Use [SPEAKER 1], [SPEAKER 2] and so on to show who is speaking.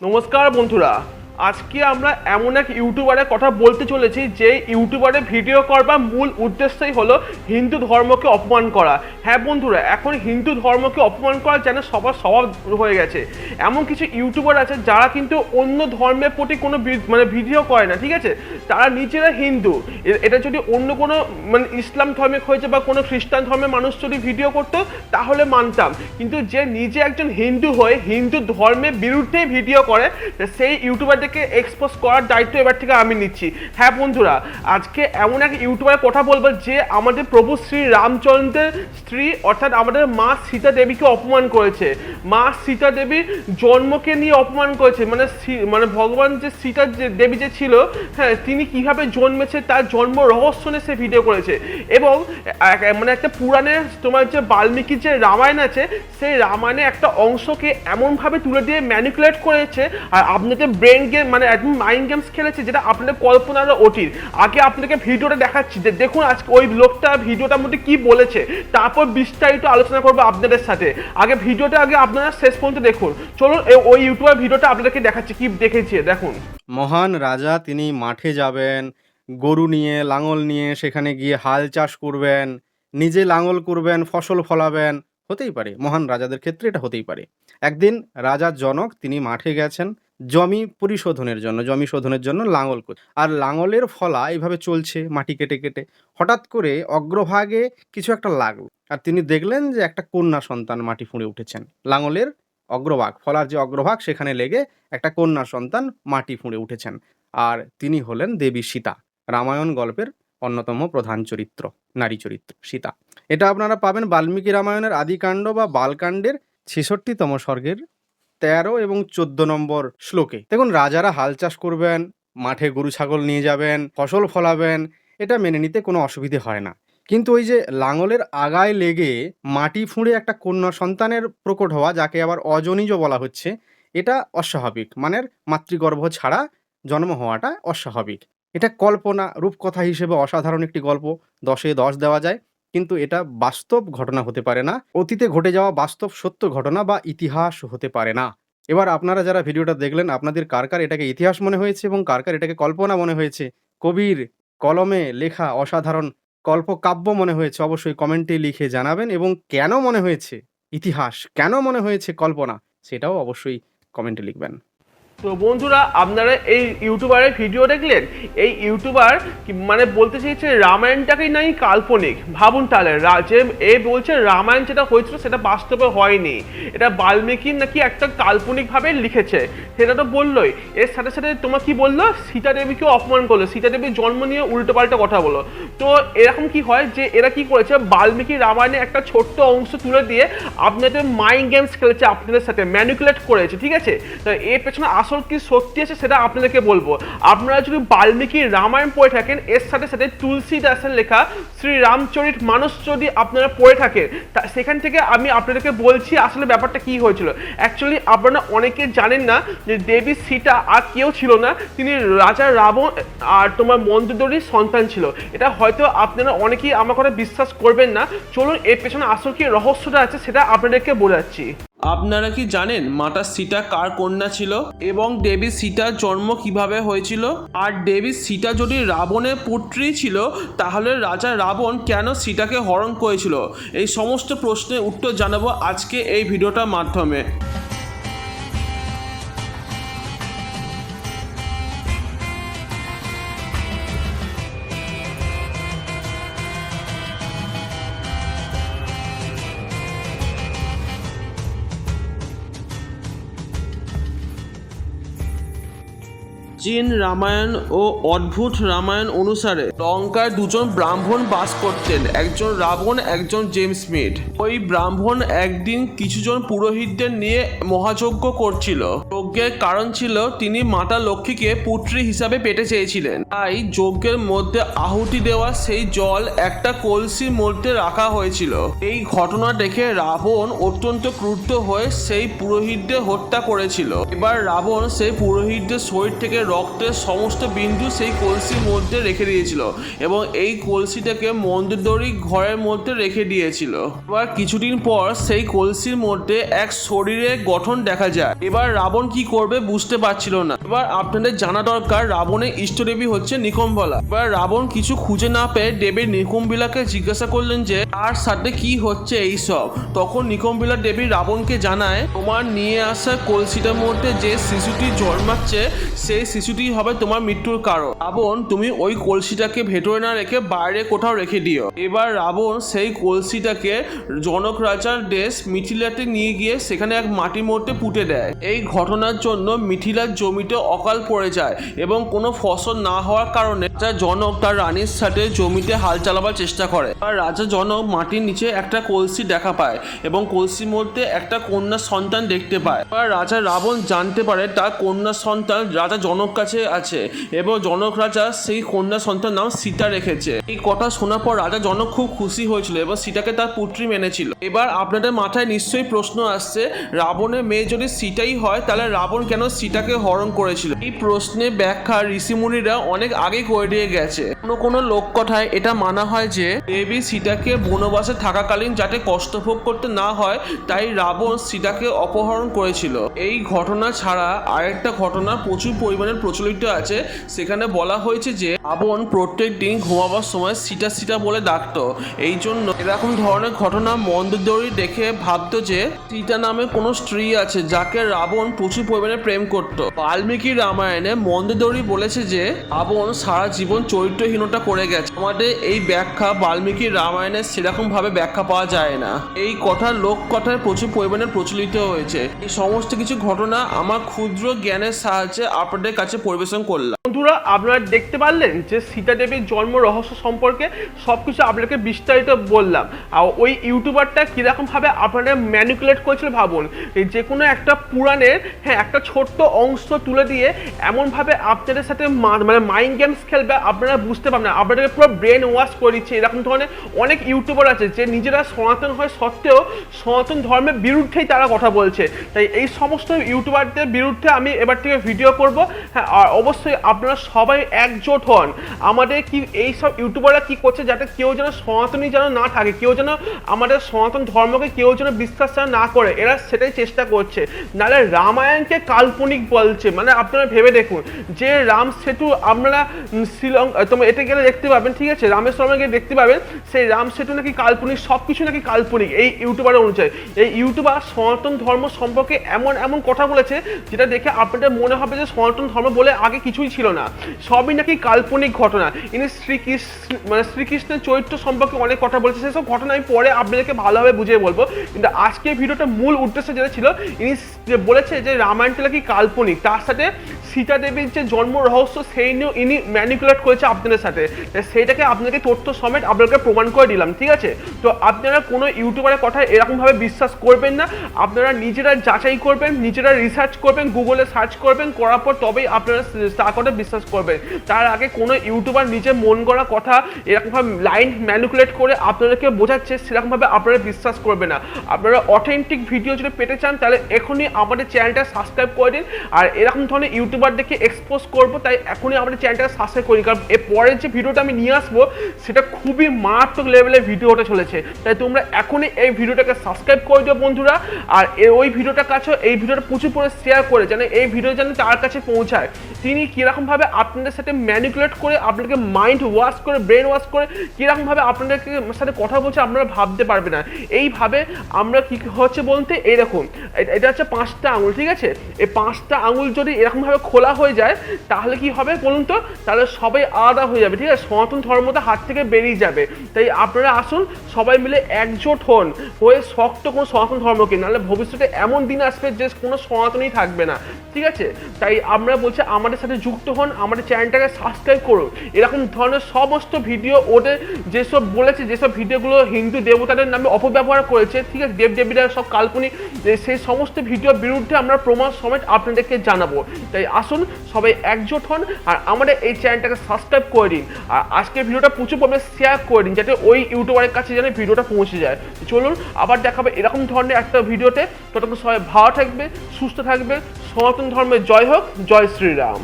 [SPEAKER 1] নমস্কার বন্ধুরা। আজকে আমরা এমন এক ইউটিউবারের কথা বলতে চলেছি, যে ইউটিউবারের ভিডিও করবার মূল উদ্দেশ্যই হলো হিন্দু ধর্মকে অপমান করা। হ্যাঁ বন্ধুরা, এখন হিন্দু ধর্মকে অপমান করা যেন সবার স্বভাব হয়ে গেছে। এমন কিছু ইউটিউবার আছে যারা কিন্তু অন্য ধর্মের প্রতি কোনো মানে ভিডিও করে না, ঠিক আছে? তারা নিজেরা হিন্দু। এটা যদি অন্য কোনো মানে ইসলাম ধর্মের হয়েছে বা কোনো খ্রিস্টান ধর্মের মানুষ যদি ভিডিও করতো, তাহলে মানতাম। কিন্তু যে নিজে একজন হিন্দু হয়ে হিন্দু ধর্মের বিরুদ্ধে ভিডিও করে সেই ইউটিউবারদেরকে এক্সপোজ করার দায়িত্ব এবার থেকে আমি নিচ্ছি। হ্যাঁ বন্ধুরা, আজকে এমন এক ইউটিউবারের কথা বলব যে আমাদের প্রভু শ্রী রামচন্দ্রের স্ত্রী অর্থাৎ আমাদের মা সীতা দেবীকে অপমান করেছে। মা সীতা দেবীর জন্মকে নিয়ে অপমান করেছে। মানে মানে ভগবান যে সীতা যে দেবী যে ছিল হ্যাঁ তিনি কীভাবে জন্মেছে, তার জন্ম রহস্য নিয়ে সে ভিডিও করেছে। এবং মানে একটা পুরাণের তোমার যে বাল্মীকি যে রামায়ণ আছে, সেই রামায়ণে একটা অংশকে এমনভাবে তুলে দিয়ে ম্যানিপুলেট করেছে। আর আপনাদের ব্রেন গেম মানে একদম মাইন্ড গেমস খেলেছে যেটা আপনাদের কল্পনার অটির আগে আপনাকে ভিডিওটা দেখাচ্ছি। যে দেখুন আজকে ওই লোকটা ভিডিওটার মধ্যে কি বলেছে। তারপর বিস্তারিত আলোচনা করব আপনাদের সাথে। আগে ভিডিওটা আগে আপনারা শেষ পর্যন্ত দেখুন। চলুন ওই ইউটিউবার ভিডিওটা আপনাদেরকে দেখাচ্ছি, কি দেখেছি, দেখুন।
[SPEAKER 2] মহান রাজা, তিনি মাঠে যাবেন, গরু নিয়ে, লাঙল নিয়ে, সেখানে গিয়ে হাল চাষ করবেন, নিজে লাঙল করবেন, ফসল ফলাবেন। হতেই পারে, মহান রাজাদের ক্ষেত্রে এটা হতেই পারে। একদিন রাজা জনক তিনি মাঠে গেছেন জমি পরিশোধনের জন্য, জমি শোধনের জন্য লাঙল আর লাঙলের ফলা এইভাবে চলছে মাটি কেটে কেটে। হঠাৎ করে অগ্রভাগে কিছু একটা লাগল আর তিনি দেখলেন যে একটা কন্যা সন্তান মাটি ফুঁড়ে উঠেছেন। লাঙলের অগ্রভাগ, ফলার যে অগ্রভাগ সেখানে লেগে একটা কন্যা সন্তান মাটি ফুঁড়ে উঠেছেন। আর তিনি হলেন দেবী সীতা। রামায়ণ গল্পের অন্যতম প্রধান চরিত্র, নারী চরিত্র, সীতা। এটা আপনারা পাবেন বাল্মীকি রামায়ণের আদিকাণ্ড বা বালকাণ্ডের ছেষট্টিতম স্বর্গের তেরো এবং চোদ্দ নম্বর শ্লোকে। দেখুন, রাজারা হাল চাষ করবেন, মাঠে গরু ছাগল নিয়ে যাবেন, ফসল ফলাবেন, এটা মেনে নিতে কোনো অসুবিধে হয় না। কিন্তু ওই যে লাঙলের আগায় লেগে মাটি ফুঁড়ে একটা কন্যা সন্তানের প্রকট হওয়া, যাকে আবার অজনিজ বলা হচ্ছে, এটা অস্বাভাবিক। মানের মাতৃগর্ভ ছাড়া জন্ম হওয়াটা অস্বাভাবিক। এটা কল্পনা, রূপকথা হিসেবে অসাধারণ একটি গল্প। দশে দশ দেওয়া যায়, কিন্তু এটা বাস্তব ঘটনা হতে পারে না। অতীতে ঘটে যাওয়া বাস্তব সত্য ঘটনা বা ইতিহাস হতে পারে না। এবার আপনারা যারা ভিডিওটা দেখলেন, আপনাদের কার কার এটাকে ইতিহাস মনে হয়েছে এবং কার কার এটাকে কল্পনা মনে হয়েছে? কবির কলমে লেখা অসাধারণ কল্পকাব্য মনে হয়েছে, অবশ্যই কমেন্টে লিখে জানাবেন এবং কেন মনে হয়েছে ইতিহাস, কেন মনে হয়েছে কল্পনা, সেটাও অবশ্যই কমেন্টে লিখবেন।
[SPEAKER 1] তো বন্ধুরা, আপনারা এই ইউটিউবারের ভিডিও দেখলেন? এই ইউটিউবার মানে বলতে চাইছে রামায়ণটাকেই নাই কাল্পনিক। ভাবুন তাহলে যে এ বলছে রামায়ণ যেটা হয়েছিল সেটা বাস্তবে হয়নি। এটা বাল্মীকি নাকি একটা কাল্পনিকভাবে লিখেছে। সেটা তো বললোই। এর সাথে সাথে তোমার কি বলল? সীতা দেবীকে অপমান করল। সীতা দেবীর জন্ম নিয়ে উল্টো পাল্টা কথা বলো তো এরকম কি হয় যে এরা কি করেছে? বাল্মীকি রামায়ণে একটা ছোট্ট অংশ তুলে দিয়ে আপনাদের মাইন্ড গেমস খেলেছে আপনাদের সাথে ম্যানিকুলেট করেছে, ঠিক আছে? তো এর পেছনে আসল কি সত্যি আছে সেটা আপনাদেরকে বলব। আপনারা যদি বাল্মীকি রামায়ণ পড়ে থাকেন, এর সাথে সাথে তুলসী দাসের লেখা শ্রী রামচরিত মানুষ যদি আপনারা পড়ে থাকেন, তা সেখান থেকে আমি আপনাদেরকে বলছি আসলে ব্যাপারটা কি হয়েছিল। অ্যাকচুয়ালি আপনারা অনেকে জানেন না যে দেবী সীতা আর কেউ ছিল না, তিনি রাজা রাবণ আর তোমার মন্দোদরীর সন্তান ছিল। এটা হয়তো আপনারা অনেকেই আমার কথা বিশ্বাস করবেন না। চলুন এর পেছনে আসল কি রহস্যটা আছে সেটা আপনাদেরকে বোঝাচ্ছি
[SPEAKER 3] আপনারা কি জানেন মাতা সীতা কার কন্যা ছিল এবং দেবী সীতার জন্ম কীভাবে হয়েছিল? আর দেবী সীতা যদি রাবণের পুত্রী ছিল, তাহলে রাজা রাবণ কেন সীতাকে হরণ করেছিল? এই সমস্ত প্রশ্নের উত্তর জানাব আজকে এই ভিডিওটার মাধ্যমে। চীন রামায়ণ ও অদ্ভুত রামায়ণ অনুসারে লঙ্কায় দুজন ব্রাহ্মণ বাস করতেন, একজন রাবণ, একজন জেমস মিড ওই ব্রাহ্মণ একদিন কিছুজন পুরোহিতদের নিয়ে মহাযজ্ঞ করছিল। যজ্ঞের কারণ ছিল তিনি মাতা লক্ষ্মীকে পুত্রী হিসাবে পেতে চেয়েছিলেন। তাই যজ্ঞের মধ্যে আহুতি দেওয়া সেই জল একটা কলসির মধ্যে রাখা হয়েছিল। এই ঘটনা দেখে রাবণ অত্যন্ত ক্রুদ্ধ হয়ে সেই পুরোহিতদের হত্যা করেছিল। এবার রাবণ সেই পুরোহিতদের শরীর থেকে রক্তের সমস্ত বিন্দু সেই কলসির মধ্যে রেখে দিয়েছিল এবং এই কলসিটাকে মন্দোদরি ঘরের মধ্যে রেখে দিয়েছিল। এবার কিছুদিন পর সেই কলসির মধ্যে এক শরীরের গঠন দেখা যায়। এবার রাবণ কি করবে বুঝতে পারছিল না। এবার আপনাদের জানা দরকার, রাবণের ইষ্টদেবী হচ্ছে নিকম্বলা। এবার রাবণ কিছু খুঁজে না পেয়ে দেবী নিকম্বিলাকে জিজ্ঞাসা করলেন যে, তার সাথে কি হচ্ছে এই সব? তখন নিকম্বিলা দেবী রাবণকে জানায়, তোমার নিয়ে আসা কলসিটার মধ্যে যে শিশুটি জন্মাচ্ছে, সেই শিশুটি হবে তোমার মৃত্যুর কারণ। রাবণ, তুমি ওই কলসিটাকে ভেতরে না রেখে বাইরে কোথাও রেখে দিও। এবার রাবণ সেই কলসিটাকে জনক রাজার দেশ মিথিলাতে নিয়ে গিয়ে সেখানে এক মাটির মধ্যে পুঁতে দেয়। এই ঘটনার জন্য মিথিলার জমিতে অকাল পড়ে যায় এবং কোনো ফসল না হওয়ার কারণে রাজা জনক তার রানীর সাথে জমিতে হাল চালাবার চেষ্টা করে। আর রাজা জনক মাটির নিচে একটা কলসি দেখা পায় এবং কলসির মধ্যে একটা কন্যা সন্তান দেখতে পায়। আর রাজা রাবণ জানতে পারে তার কন্যা সন্তান রাজা জনক কাছে আছে এবং জনক রাজা সেই কন্যা সন্তান নাম সীতা রেখেছে। এই কথা শোনার পর রাজা জনক খুব খুশি হয়েছিল এবং সীতাকে তার পুত্রী মেনেছিল। এবার আপনাদের মাথায় নিশ্চয়ই প্রশ্ন আসছে, রাবণের মেয়ে যদি সীতাই হয়, তাহলে রাবণ কেন সীতাকে হরণ করেছিল? এই প্রশ্নে ব্যাখ্যা ঋষিমুনিরা অনেক আগে করে দিয়ে গেছে। কোনো কোনো লোককথায় এটা মানা হয় যে, দেবী সীতাকে বনবাসে থাকাকালীন যাতে কষ্ট ভোগ করতে না হয়, তাই রাবণ সীতাকে অপহরণ করেছিল। এই ঘটনা ছাড়া আরেকটা ঘটনা প্রচুর পরিমাণে প্রচলিত আছে, সেখানে বলা হয়েছে যে রাবণ প্রত্যেক দিন ঘুমাবার সময় সিটা সিটা বলে ডাকতো। এই জন্য এরকম ধরনের ঘটনা মন্দোদরি দেখে ভাবতো যে সীতা নামে কোনো স্ত্রী আছে যাকে রাবণ প্রচুর পরিমাণে প্রেম করত। বাল্মীকি রামায়ণে মন্দোদরি বলেছে যে রাবণ সারা জীবন চরিত্রহীনতা করে গেছে। আমাদের এই ব্যাখ্যা বাল্মীকি রামায়ণে সেরকম ভাবে ব্যাখ্যা পাওয়া যায় না। এই কথা লোক কথায় প্রচুর পরিমাণে প্রচলিত হয়েছে। এই সমস্ত কিছু ঘটনা আমার ক্ষুদ্র জ্ঞানের সাহায্যে আপনাদের কাছে পরিবেশন করলাম।
[SPEAKER 1] বন্ধুরা, আপনারা দেখতে পারলেন যে সীতা দেবীর জন্ম রহস্য সম্পর্কে সব কিছু আপনাকে বিস্তারিত বললাম। আর ওই ইউটিউবারটা কীরকম ভাবে আপনাদের ম্যানিকুলেট করেছিল ভাবুন। যে কোনো একটা পুরাণের হ্যাঁ একটা ছোট্ট অংশ তুলে দিয়ে এমনভাবে আপনাদের সাথে মানে মাইন্ড গেমস খেলবে আপনারা বুঝতে পারবেন না। আপনাদেরকে পুরো ব্রেন ওয়াশ করে দিচ্ছে। এরকম ধরনের অনেক ইউটিউবার আছে যে নিজেরা সনাতন হয় সত্ত্বেও সনাতন ধর্মের বিরুদ্ধেই তারা কথা বলছে। তাই এই সমস্ত ইউটিউবারদের বিরুদ্ধে আমি এবার থেকে ভিডিও করব। হ্যাঁ আর অবশ্যই আপনারা সবাই একজোট হন। আমাদের কি এই সব ইউটিউবাররা কি করছে যাতে কেউ যেন সনাতনী যেন না থাকে, কেউ যেন আমাদের সনাতন ধর্মকে কেউ যেন বিশ্বাস যেন না করে, এরা সেটাই চেষ্টা করছে। নাহলে রামায়ণকে কাল্পনিক বলছে মানে আপনারা ভেবে দেখুন, যে রাম সেতু আপনারা শ্রীলঙ্কা তোমার এতে গেলে দেখতে পাবেন, ঠিক আছে? রামেশ্বরমে গিয়ে দেখতে পাবেন, সেই রাম সেতু নাকি কাল্পনিক সব কিছু নাকি কাল্পনিক এই ইউটিউবারের অনুযায়ী। এই ইউটিউবার সনাতন ধর্ম সম্পর্কে এমন এমন কথা বলেছে, যেটা দেখে আপনাদের মনে হবে যে সনাতন ধর্ম বলে আগে কিছুই ছিল না। সবই নাকি কাল্পনিক ঘটনা। ইনি শ্রীকৃষ্ণ মানে শ্রীকৃষ্ণের চরিত্র সম্পর্কে অনেক কথা বলছে সেসব ঘটনা আমি পরে আপনাদেরকে ভালোভাবে বুঝিয়ে বলব। কিন্তু আজকে ভিডিওটা মূল উদ্দেশ্য যেটা ছিল, ইনি যে বলেছে যে রামায়ণটা নাকি কাল্পনিক, তার সাথে সীতা দেবীর যে জন্ম রহস্য, সেই নিয়েও ইনি ম্যানিকুলেট করেছে আপনাদের সাথে। সেইটাকে আপনাকে তথ্য সমেত আপনাকে প্রমাণ করে দিলাম, ঠিক আছে? তো আপনারা কোনো ইউটিউবারের কথা এরকমভাবে বিশ্বাস করবেন না। আপনারা নিজেরা যাচাই করবেন, নিজেরা রিসার্চ করবেন গুগলে সার্চ করবেন, করার পর তবেই আপনারা তার কথা বিশ্বাস করবেন। তার আগে কোনো ইউটিউবার নিজের মন করা কথা এরকমভাবে লাইন ম্যানিকুলেট করে আপনাদেরকে বোঝাচ্ছে, সেরকমভাবে আপনারা বিশ্বাস করবে না। আপনারা অথেন্টিক ভিডিও যদি পেতে চান, তাহলে এখনই আমাদের চ্যানেলটা সাবস্ক্রাইব করে দিন। আর এরকম ধরনের ইউটিউবারদেরকে এক্সপোজ করব, তাই এখনই আমাদের চ্যানেলটা সাবস্ক্রাইব করি কারণ এর পরের যে ভিডিওটা আমি নিয়ে আসব, সেটা খুবই মারাত্মক লেভেলের ভিডিও হতে চলেছে। তাই তোমরা এখনই এই ভিডিওটাকে সাবস্ক্রাইব করে দিও বন্ধুরা, আর ওই ভিডিওটার কাছে এই ভিডিওটা প্রচুর করে শেয়ার করে, যেন এই ভিডিও যেন তার কাছে পৌঁছায়। তিনি কীরকমভাবে আপনাদের সাথে ম্যানিকুলেট করে, আপনাদেরকে মাইন্ড ওয়াশ করে ব্রেন ওয়াশ করে, কীরকমভাবে আপনাদেরকে সাথে কথা বলছে আপনারা ভাবতে পারবে না। এইভাবে আমরা কি হচ্ছে বলতে এইরকম এ- এটা হচ্ছে পাঁচটা আঙুল, ঠিক আছে? এই পাঁচটা আঙুল যদি এরকমভাবে খোলা হয়ে যায়, তাহলে কি হবে বলুন তো? তাহলে সবাই আলাদা হয়ে যাবে, ঠিক আছে? সনাতন ধর্মটা হাত থেকে বেরিয়ে যাবে। তাই আপনারা আসুন, সবাই মিলে একজোট হন, হয়ে শক্ত কোনো সনাতন ধর্মকে, নাহলে ভবিষ্যতে এমন দিন আসবে যে কোনো সনাতনই থাকবে না, ঠিক আছে? তাই আমরা বলছি আমাদের সাথে যুক্ত হন, আমাদের চ্যানেলটাকে সাবস্ক্রাইব করুন। এরকম ধরনের সমস্ত ভিডিও ওদের যেসব বলেছে, যেসব ভিডিওগুলো হিন্দু দেবতাদের নামে অপব্যবহার করেছে, ঠিক আছে? দেব দেবীরা সব কাল্পনিক সেই সমস্ত ভিডিওর বিরুদ্ধে আমরা প্রমাণ সমেত আপনাদেরকে জানাব। তাই আসুন, সবাই একজোট হন আর আমাদের এই চ্যানেলটাকে সাবস্ক্রাইব করে দিন। আর আজকের ভিডিওটা প্রচুর পরিমাণে শেয়ার করে দিন, যাতে ওই ইউটিউবারের কাছে যেন ভিডিওটা পৌঁছে যায়। চলুন, আবার দেখাবে এরকম ধরনের একটা ভিডিওতে ততক্ষণ সবাই ভালো থাকবে, সুস্থ থাকবে। সনাতন ধর্মের জয় হোক, জয় শ্রীরাম।